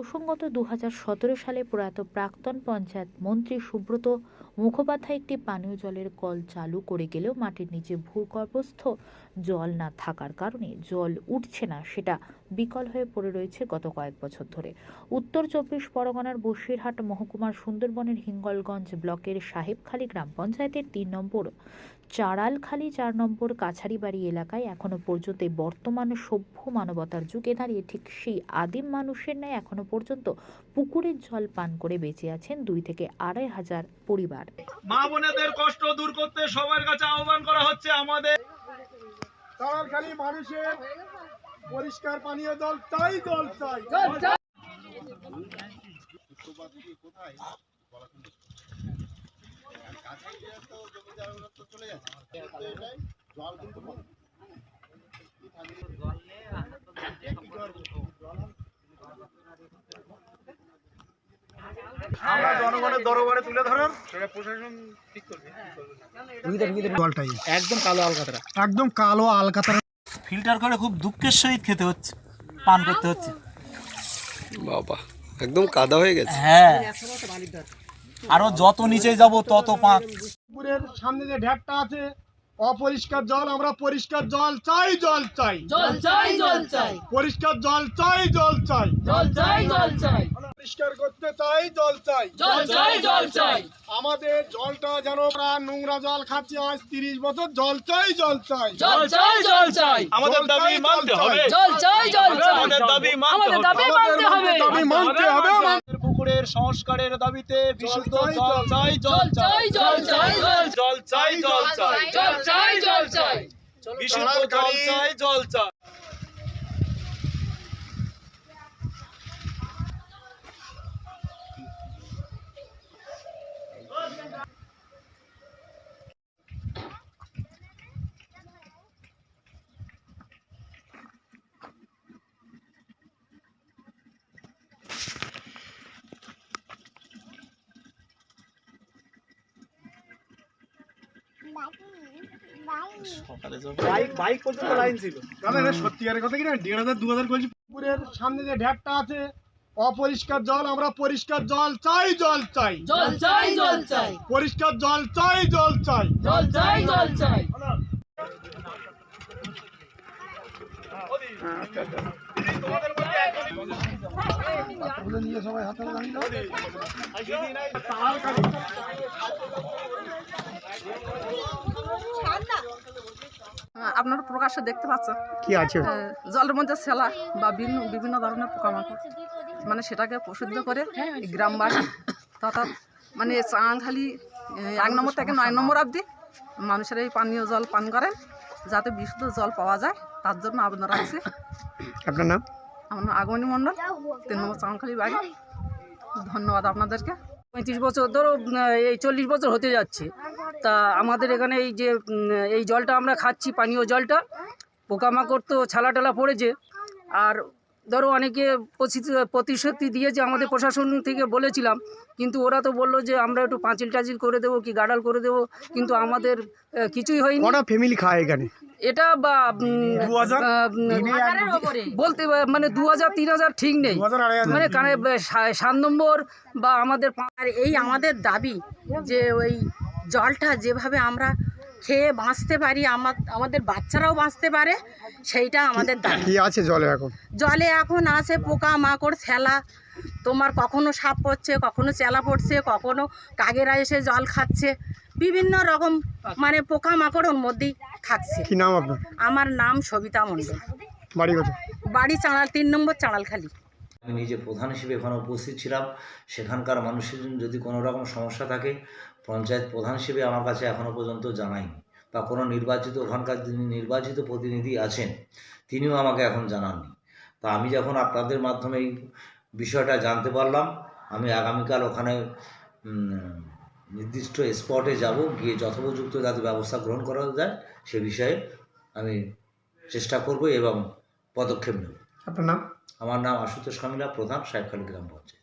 প্রসঙ্গত দু হাজার সতেরো সালে প্রয়াত প্রাক্তন পঞ্চায়েত মন্ত্রী সুব্রত মুখোপাধ্যায় একটি পানীয় জলের কল চালু করে গেলেও মাটির নিচে ভূগর্ভস্থ জল না থাকার কারণে জল উঠছে না, সেটা বিকল হয়ে পড়ে রয়েছে গত কয়েক বছর ধরে। উত্তর চব্বিশ পরগনার বসিরহাট মহকুমার সুন্দরবনের হিঙ্গলগঞ্জ ব্লকের সাহেবখালী গ্রাম পঞ্চায়েতের তিন নম্বর, চাড়ালখালী চার নম্বর কাছারিবাড়ি এলাকায় এখনও পর্যন্ত বর্তমান সভ্য মানবতার যুগে দাঁড়িয়ে ঠিক সেই আদিম মানুষের ন্যায় এখনও পর্যন্ত পুকুরের জল পান করে বেঁচে আছেন দুই থেকে আড়াই হাজার পরিবার। মা বোনেদের কষ্ট দূর করতে সবার কাছে আহ্বান করা হচ্ছে আমাদের। তারাখালি মানুষের পরিষ্কার পানীয় দল চাই জল চাই আমরা জনগণের দরবারে তুলে ধরার? জলটাই। একদম কালো আলকাতরা। একদম কালো আলকাতার। ফিল্টার করে খুব দুঃখের সহিত খেতে হচ্ছে পান করতে হচ্ছে। বাবা একদম কাদা হয়ে গেছে। হ্যাঁ। আরও যত নিচে যাব তত পান। পুকুরের সামনে যে ঢ্যাপটা আছে অপরিষ্কার জল আমরা পরিষ্কার জল চাই জল চাই। জল চাই জল চাই। পরিষ্কার জল চাই জল চাই। জল চাই জল চাই। পরিষ্কার করতে চাই জল চাই জল চাই জল চাই আমাদের জলটা যেন আমরা নোংরা জল খাচ্ছি আজ তিরিশ বছর জল চাই জল চাই জল চাই জল চাই আমাদের দাবি মানতে হবে জল চাই জল চাই আমাদের দাবি মানতে আমাদের হবে দাবি মানতে হবে আমাদের দাবি মানতে হবে পুকুরের সংস্কারের দাবিতে বিশুদ্ধ জল জল চাই জল চাই জল চাই জল জল চাই জল চাই জল চাই জল চাই বিশুদ্ধ জল চাই জল চাই বাইক বাইক পর্যন্ত লাইন ছিল। দাদা এটা সত্যিকারের কথা কি দেড় হাজার দু হাজার করছি। পুকুরের সামনে যে ঢ্যাপটা আছে অপরিষ্কার জল আমরা পরিষ্কার জল চাই জল চাই। জল চাই জল চাই। পরিষ্কার জল চাই জল চাই। জল চাই জল চাই। আপনারা প্রকাশ্যে দেখতে পাচ্ছেন। কি আছে? জলের মধ্যে সেলা বা বিভিন্ন বিভিন্ন ধরনের পোকামাকড়। মানে সেটাকে প্রসিদ্ধ করে গ্রামবাসী তথা মানে চাঁখালি এক নম্বর থেকে নয় নম্বর অবধি মানুষের এই পানীয় জল পান করেন যাতে বিশুদ্ধ জল পাওয়া যায়। তার জন্য আবেদন রাখছি আপনার নাম? আমার নাম আগমনী মণ্ডল তিন নম্বর চাঁখালি বাড়ি। ধন্যবাদ আপনাদেরকে। পঁয়ত্রিশ বছর ধরো এই চল্লিশ বছর হতে যাচ্ছে। তা আমাদের এখানে এই যে এই জলটা আমরা খাচ্ছি পানীয় জলটা পোকামাকড় তো ছালা টালা পড়েছে। আর ধরো অনেকে প্রতি- প্রতিশ্রুতি দিয়েছে আমাদের প্রশাসন থেকে বলেছিলাম কিন্তু ওরা তো বলল যে আমরা একটু পাঁচিল টাচিল করে দেবো কি গাডাল করে দেবো কিন্তু আমাদের কিছুই হয়নি। কটা ফ্যামিলি খায় এখানে? এটা বা বলতে মানে দু হাজার তিন হাজার ঠিক নেই। মানে কানে সা- সাত নম্বর বা আমাদের এই আমাদের দাবি যে ওই জলটা যেভাবে আমরা খেয়ে বাঁচতে পারি আমার আমাদের বাচ্চারাও বাঁচতে পারে সেইটা আমাদের কি আছে জলে এখন? জলে এখন আছে পোকা মাকড় ছেলা। তোমার কখনো সাপ পড়ছে কখনো চেলা পড়ছে কখনো কাগেরা এসে জল খাচ্ছে। বিভিন্ন রকম মানে পোকা মাকড় ওর মধ্যেই থাকছে। কি নাম আপনার? আমার নাম সবিতা মণ্ডল। বাড়ি কত বাড়ি চাঁড়াল তিন নম্বর চাঁড়ালখালি। আমি নিজে প্রধান হিসেবে এখানে উপস্থিত ছিলাম। সেখানকার মানুষের যদি কোনো রকম সমস্যা থাকে পঞ্চায়েত প্রধান হিসেবে আমার কাছে এখনও পর্যন্ত জানায়নি বা কোনো নির্বাচিত ওখানকার যিনি নির্বাচিত প্রতিনিধি আছেন তিনিও আমাকে এখন জানাননি। তা আমি যখন আপনাদের মাধ্যমে এই বিষয়টা জানতে পারলাম আমি আগামীকাল ওখানে নির্দিষ্ট স্পটে যাব গিয়ে যথোপযুক্ত যাতে ব্যবস্থা গ্রহণ করা যায় সে বিষয়ে আমি চেষ্টা করব এবং পদক্ষেপ নেব। আপনার নাম? আমার নাম আশুতোষ কামিলা প্রধান সাহেবখালী গ্রাম পঞ্চায়েত।